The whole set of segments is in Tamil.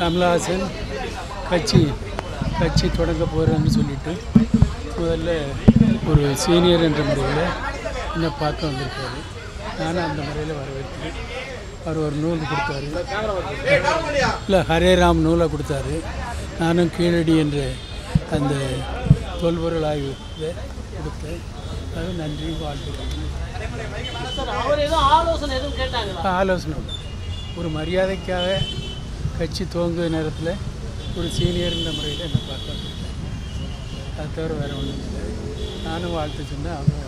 கமலஹாசன் கட்சி கட்சி தொடங்க போகிறேன்னு சொல்லிட்டு முதல்ல ஒரு சீனியர் என்ற முறையில் என்னை பார்க்க வந்திருக்காரு. நானும் அந்த முறையில் வரவேற்கிறேன். அவர் ஒரு நூல் கொடுத்தாரு. இல்லை ஹரேராம் நூலை கொடுத்தாரு. நானும் கீழடி என்ற அந்த தொல்பொருள் ஆய்வு கொடுத்தேன். அது நன்றி வாழ்த்துக்கிறேன் ஆலோசனை. ஒரு மரியாதைக்காக கட்சி துவங்குற நேரத்தில் ஒரு சீனியர்ன்ற முறையில் என்னை பார்க்க வந்திருக்கேன் அது தவிர வேறு ஒன்றும் இல்லை. நானும் வாழ்த்து சொன்னேன் வாழ்த்து.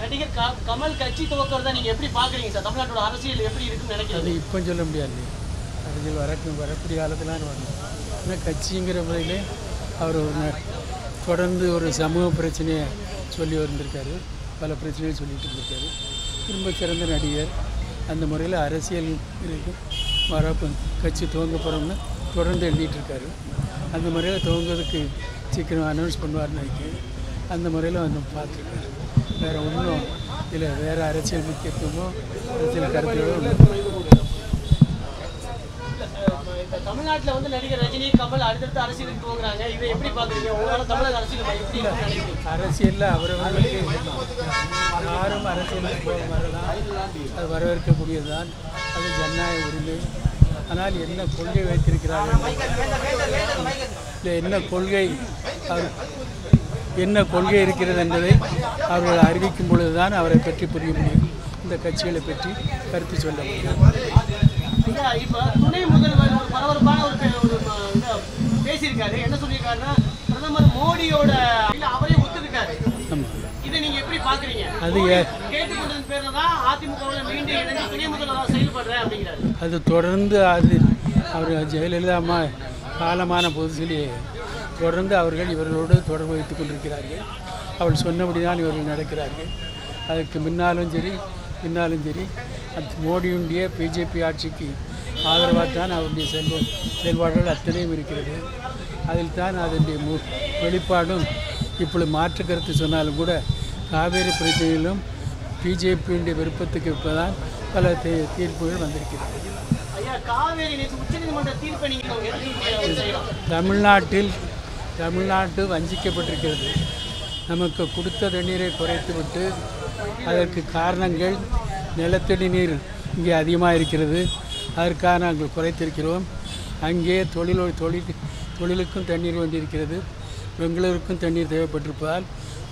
நடிகர் கமல் கட்சி துவக்கிறத நீங்க எப்படி பாக்குறீங்க சார்? தமிழ்நாட்டோட அரசியல் எப்படி இருக்குன்னு அது நினைக்கிறீங்க இப்போ சொல்ல முடியாது. அரசியல் வரக்கும் வரக்கூடிய காலத்தில் வரணும். ஆனால் கட்சிங்கிற முறையில் அவர் ஒரு தொடர்ந்து ஒரு சமூக பிரச்சனையை சொல்லி வந்திருக்காரு. பல பிரச்சனைகள் சொல்லிட்டு இருந்திருக்காரு. ரொம்ப சிறந்த நடிகர். அந்த முறையில் அரசியல் இருக்கும் வரப்பு கட்சி துவங்க போகிறோம்னு தொடர்ந்து எழுதிட்டு இருக்காரு அந்த முறையில் துவங்குறதுக்கு சீக்கிரம் அனௌன்ஸ் பண்ணுவார்னு நினைக்கிறேன். அந்த முறையில் வந்து பார்த்துருக்காரு. வேறு ஒன்றும் இல்லை வேறு அரசியல் முக்கியத்துவமோ அரசியல் கருத்துகளோ தமிழ்நாட்டுல வந்து நடிகர் ரஜினி கமல் அடுத்தடுத்து அரசியலுக்கு துவங்குறாங்க. இதை எப்படி பாக்குறீங்க உங்களால தமிழக அரசியல் எப்படி அரசியலில் அவரவர்களுக்கு யாரும் அரசியலுக்கு போக வரலாம் அது வரவேற்கக்கூடியது தான் அது ஜனநாயக உரிமை. ஆனால் என்ன கொள்கை வைத்திருக்கிறார் இல்லை என்ன கொள்கை அவர் என்ன கொள்கை இருக்கிறது என்பதை அவர்கள் அறிவிக்கும் பொழுது தான் அவரை பற்றி புரிய முடியும். இந்த கட்சிகளை பற்றி கருத்து சொல்ல முடியும். ஐயா, துணை முதல்வர் பரபரப்பான ஒரு பேசியிருக்காரு. என்ன சொல்லியிருக்காருன்னா பிரதமர் மோடியோட இல்ல அவரே ஒத்துக்கிட்டாரு ஆமாம் இதை நீங்க எப்படி பாக்குறீங்க அது ஏ- கேட்டுக்கொண்டதன் பேர்ல தான் அதிமுகவுல மீண்டும் இணைஞ்சு துணை முதல்வராக செயல்படுறேன் அது அது தொடர்ந்து அது அவர் ஜெயலலிதா அம்மா காலமான புதுசிலே தொடர்ந்து அவர்கள் இவர்களோடு தொடர்பு வைத்துக் கொண்டிருக்கிறார்கள். அவள் சொன்னபடிதான் இவர்கள் நடக்கிறார்கள். அதுக்கு முன்னாலும் சரி பின்னாலும் சரி அந்த மோடியுடைய பிஜேபி ஆட்சிக்கு ஆதரவாக தான் அவருடைய செல்வ செயல்பாடுகள் அத்தனையும் இருக்கிறது. அதில் தான் அதனுடைய மு வெளிப்பாடும் இப்பொழுது மாற்று கருத்து சொன்னாலும் கூட காவேரி பிரச்சனையிலும் பிஜேபியுடைய விருப்பத்துக்கு இப்போதான் பல தீ- தீர்ப்புகள் வந்திருக்கிறது. தமிழ்நாட்டில் தமிழ்நாடு வஞ்சிக்கப்பட்டிருக்கிறது. நமக்கு கொடுத்த தண்ணீரை குறைத்துவிட்டு அதற்கு காரணங்கள் நிலத்தடி நீர் இங்கே அதிகமாக இருக்கிறது அதற்காக நாங்கள் குறைத்திருக்கிறோம். அங்கே தொழில் தொழில் தொழிலுக்கும் தண்ணீர் வேண்டியிருக்கிறது பெங்களூருக்கும் தண்ணீர் தேவைப்பட்டிருப்பதால்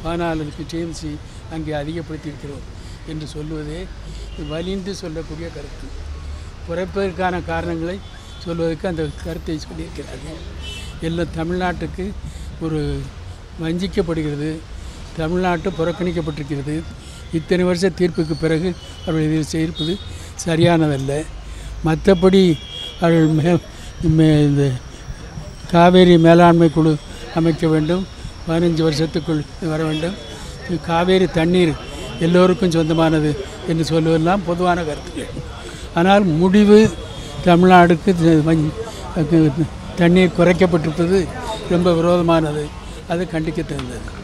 ஆனால் அதுக்கு டிஎம்சி அங்கே அதிகப்படுத்தியிருக்கிறோம் என்று சொல்லுவதே வலிந்து சொல்லக்கூடிய கருத்து. பிறப்பதற்கான காரணங்களை சொல்வதற்கு அந்த கருத்தை சொல்லியிருக்கிறார்கள். எல்லாம் தமிழ்நாட்டுக்கு ஒரு வஞ்சிக்கப்படுகிறது. தமிழ்நாட்டு புறக்கணிக்கப்பட்டிருக்கிறது. இத்தனை வருஷ தீர்ப்புக்கு பிறகு அவர்கள் இதில் சேர்ப்பது சரியானதல்ல. மற்றபடி அவர்கள் மே மே- இந்த காவேரி மேலாண்மை குழு அமைக்க வேண்டும். பதினஞ்சு வருஷத்துக்குள் வர வேண்டும். காவேரி தண்ணீர் எல்லோருக்கும் சொந்தமானது என்று சொல்வதெல்லாம் பொதுவான கருத்துக்கள் ஆனால் முடிவு தமிழ்நாடுக்கு வஞ்- தண்ணீர் குறைக்கப்பட்டிருப்பது ரொம்ப விரோதமானது. அது கண்டிக்கத்தகுந்தது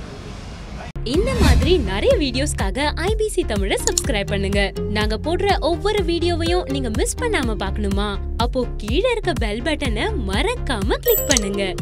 இந்த மாதிரி நிறைய வீடியோஸ்க்காக ஐபிசி தமிழை சப்ஸ்கிரைப் பண்ணுங்க. நாங்க போடுற ஒவ்வொரு வீடியோவையும் நீங்க மிஸ் பண்ணாம பார்க்கணுமா? அப்போ கீழே இருக்க பெல் பட்டனை மறக்காம கிளிக் பண்ணுங்க.